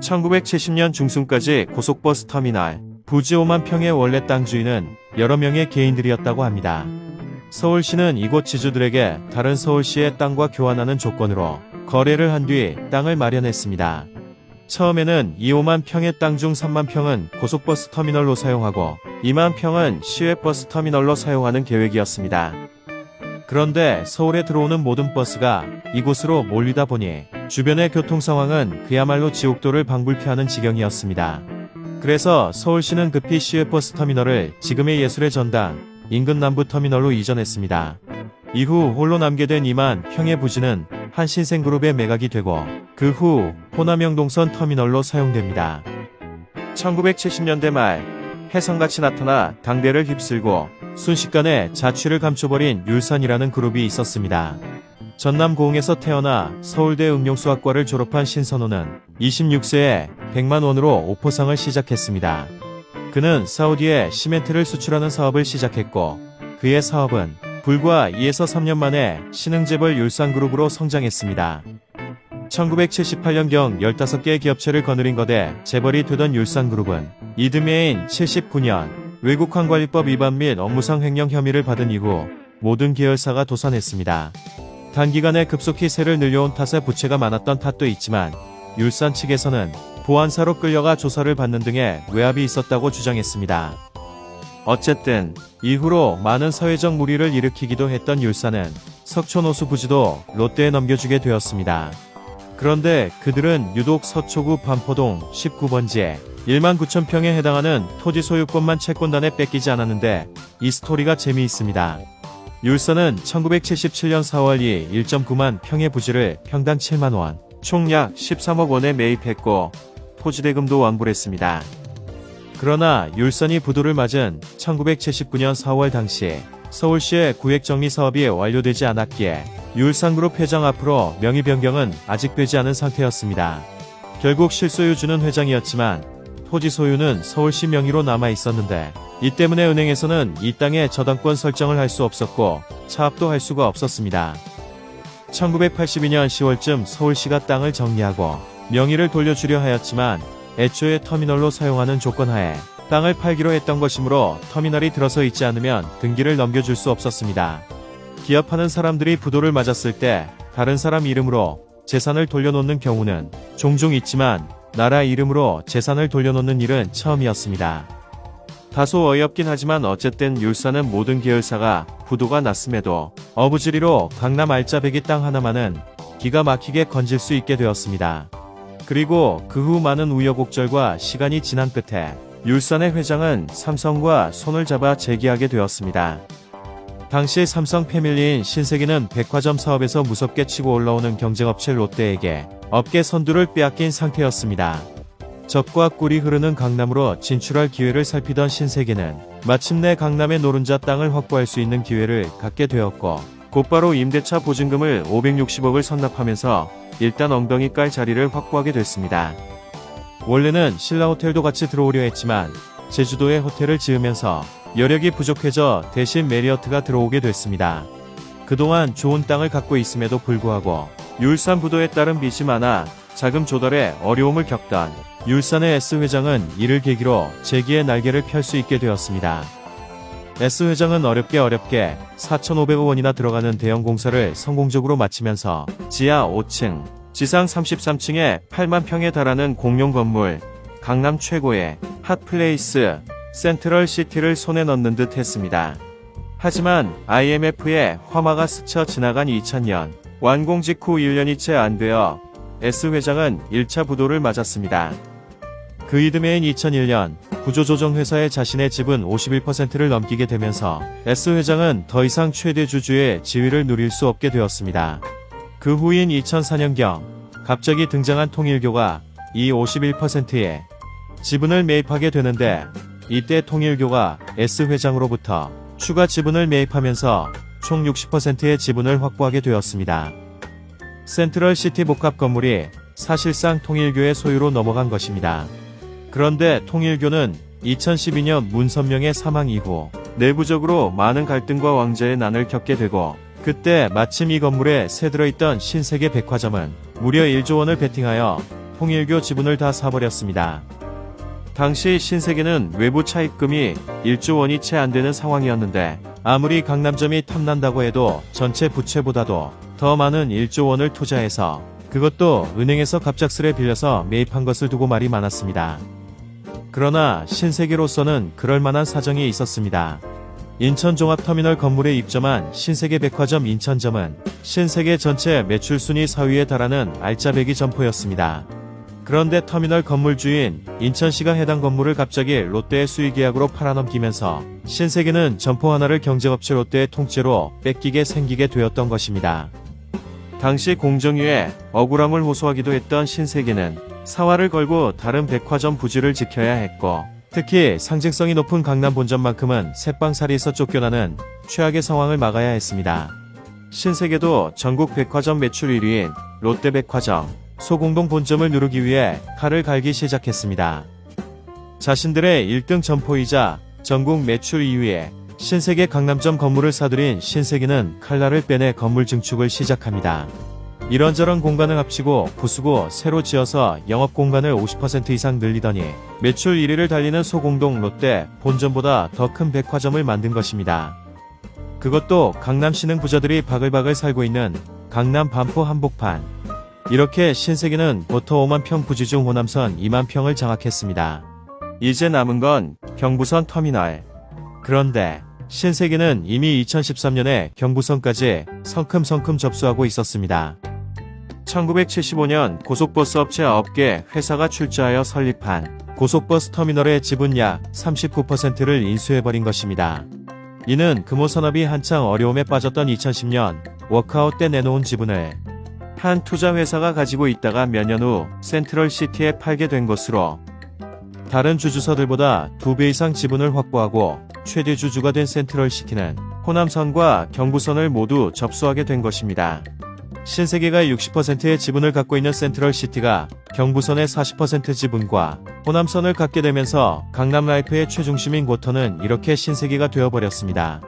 (1970년) 중순까지 고속버스 터미널 부지 5만 평의 원래 땅 주인은 여러 명의 개인들이었다고 합니다. 서울시는 이곳 지주들에게 다른 서울시의 땅과 교환하는 조건으로 거래를 한 뒤 땅을 마련했습니다. 처음에는 이 5만 평의 땅 중 3만 평은 고속버스 터미널로 사용하고 2만 평은 시외버스 터미널로 사용하는 계획이었습니다. 그런데 서울에 들어오는 모든 버스가 이곳으로 몰리다 보니 주변의 교통 상황은 그야말로 지옥도를 방불케하는 지경이었습니다. 그래서 서울시는 급히 시외버스 터미널을 지금의 예술의 전당 인근 남부 터미널로 이전했습니다. 이후 홀로 남게 된 2만 평의 부지는 한신생그룹에 매각이 되고 그 후 호남영동선 터미널로 사용됩니다. 1970년대 말 해성같이 나타나 당대를 휩쓸고 순식간에 자취를 감춰버린 율산이라는 그룹이 있었습니다. 전남 고흥에서 태어나 서울대 응용수학과를 졸업한 신선호는 26세에 100만 원으로 오포상을 시작했습니다. 그는 사우디에 시멘트를 수출하는 사업을 시작했고 그의 사업은 불과 2에서 3년 만에 신흥재벌 율산그룹으로 성장했습니다. 1978년경 15개의 기업체를 거느린 거대 재벌이 되던 율산그룹은 이듬해인 79년 외국환관리법 위반 및 업무상 횡령 혐의를 받은 이후 모든 계열사가 도산했습니다. 단기간에 급속히 세를 늘려온 탓에 부채가 많았던 탓도 있지만 율산 측에서는 보안사로 끌려가 조사를 받는 등의 외압이 있었다고 주장했습니다. 어쨌든 이후로 많은 사회적 무리를 일으키기도 했던 율산은 석촌호수 부지도 롯데에 넘겨주게 되었습니다. 그런데 그들은 유독 서초구 반포동 19번지에 1만 9천 평에 해당하는 토지 소유권만 채권단에 뺏기지 않았는데 이 스토리가 재미있습니다. 율선은 1977년 4월 2 1.9만 평의 부지를 평당 7만 원, 총 약 13억 원에 매입했고 토지대금도 완불했습니다. 그러나 율선이 부도를 맞은 1979년 4월 당시 서울시의 구획정리 사업이 완료되지 않았기에 율산그룹 회장 앞으로 명의 변경은 아직 되지 않은 상태였습니다. 결국 실소유주는 회장이었지만 토지 소유는 서울시 명의로 남아 있었는데 이 때문에 은행에서는 이 땅에 저당권 설정을 할 수 없었고 차압도 할 수가 없었습니다. 1982년 10월쯤 서울시가 땅을 정리하고 명의를 돌려주려 하였지만 애초에 터미널로 사용하는 조건 하에 땅을 팔기로 했던 것이므로 터미널이 들어서 있지 않으면 등기를 넘겨줄 수 없었습니다. 기업하는 사람들이 부도를 맞았을 때 다른 사람 이름으로 재산을 돌려놓는 경우는 종종 있지만 나라 이름으로 재산을 돌려놓는 일은 처음이었습니다. 다소 어이없긴 하지만 어쨌든 율사는 모든 계열사가 부도가 났음에도 어부지리로 강남 알짜배기 땅 하나만은 기가 막히게 건질 수 있게 되었습니다. 그리고 그 후 많은 우여곡절과 시간이 지난 끝에 율산의 회장은 삼성과 손을 잡아 재기하게 되었습니다. 당시 삼성 패밀리인 신세계는 백화점 사업에서 무섭게 치고 올라오는 경쟁업체 롯데에게 업계 선두를 빼앗긴 상태였습니다. 적과 꿀이 흐르는 강남으로 진출할 기회를 살피던 신세계는 마침내 강남의 노른자 땅을 확보할 수 있는 기회를 갖게 되었고 곧바로 임대차 보증금을 560억을 선납하면서 일단 엉덩이 깔 자리를 확보하게 됐습니다. 원래는 신라 호텔도 같이 들어오려 했지만 제주도에 호텔을 지으면서 여력이 부족해져 대신 메리어트가 들어오게 됐습니다. 그동안 좋은 땅을 갖고 있음에도 불구하고 율산 부도에 따른 빚이 많아 자금 조달에 어려움을 겪던 율산의 S 회장은 이를 계기로 재기의 날개를 펼 수 있게 되었습니다. S 회장은 어렵게 어렵게 4,500억 원이나 들어가는 대형 공사를 성공적으로 마치면서 지하 5층, 지상 33층에 8만 평에 달하는 공용 건물, 강남 최고의 핫플레이스, 센트럴 시티를 손에 넣는 듯 했습니다. 하지만 IMF의 화마가 스쳐 지나간 2000년, 완공 직후 1년이 채 안 되어 S 회장은 1차 부도를 맞았습니다. 그 이듬해인 2001년 구조조정 회사의 자신의 지분 51%를 넘기게 되면서 S 회장은 더 이상 최대 주주의 지위를 누릴 수 없게 되었습니다. 그 후인 2004년경 갑자기 등장한 통일교가 이 51%의 지분을 매입하게 되는데 이때 통일교가 S 회장으로부터 추가 지분을 매입하면서 총 60%의 지분을 확보하게 되었습니다. 센트럴 시티 복합 건물이 사실상 통일교의 소유로 넘어간 것입니다. 그런데 통일교는 2012년 문선명의 사망 이후 내부적으로 많은 갈등과 왕자의 난을 겪게 되고 그때 마침 이 건물에 새 들어있던 신세계 백화점은 무려 1조 원을 베팅하여 통일교 지분을 다 사버렸습니다. 당시 신세계는 외부 차입금이 1조 원이 채 안 되는 상황이었는데 아무리 강남점이 탐난다고 해도 전체 부채보다도 더 많은 1조 원을 투자해서 그것도 은행에서 갑작스레 빌려서 매입한 것을 두고 말이 많았습니다. 그러나 신세계로서는 그럴 만한 사정이 있었습니다. 인천종합터미널 건물에 입점한 신세계 백화점 인천점은 신세계 전체 매출 순위 4위에 달하는 알짜배기 점포였습니다. 그런데 터미널 건물 주인 인천시가 해당 건물을 갑자기 롯데의 수의 계약으로 팔아넘기면서 신세계는 점포 하나를 경쟁업체 롯데의 통째로 뺏기게 생기게 되었던 것입니다. 당시 공정위에 억울함을 호소하기도 했던 신세계는 사활을 걸고 다른 백화점 부지를 지켜야 했고 특히 상징성이 높은 강남 본점만큼은 새빵살이에서 쫓겨나는 최악의 상황을 막아야 했습니다. 신세계도 전국 백화점 매출 1위인 롯데백화점 소공동 본점을 누르기 위해 칼을 갈기 시작했습니다. 자신들의 1등 점포이자 전국 매출 2위에 신세계 강남점 건물을 사들인 신세계는 칼날을 빼내 건물 증축을 시작합니다. 이런저런 공간을 합치고 부수고 새로 지어서 영업 공간을 50% 이상 늘리더니 매출 1위를 달리는 소공동 롯데 본점보다 더 큰 백화점을 만든 것입니다. 그것도 강남시는 부자들이 바글바글 살고 있는 강남 반포 한복판. 이렇게 신세계는 보터 5만 평 부지 중 호남선 2만 평을 장악했습니다. 이제 남은 건 경부선 터미널. 그런데 신세계는 이미 2013년에 경부선까지 성큼성큼 접수하고 있었습니다. 1975년 고속버스 업체 9개 회사가 출자하여 설립한 고속버스 터미널의 지분 약 39%를 인수해버린 것입니다. 이는 금호산업이 한창 어려움에 빠졌던 2010년 워크아웃 때 내놓은 지분을 한 투자회사가 가지고 있다가 몇 년 후 센트럴시티에 팔게 된 것으로 다른 주주사들보다 2배 이상 지분을 확보하고 최대 주주가 된 센트럴시티는 호남선과 경부선을 모두 접수하게 된 것입니다. 신세계가 60%의 지분을 갖고 있는 센트럴시티가 경부선의 40% 지분과 호남선을 갖게 되면서 강남라이프의 최중심인 고터는 이렇게 신세계가 되어버렸습니다.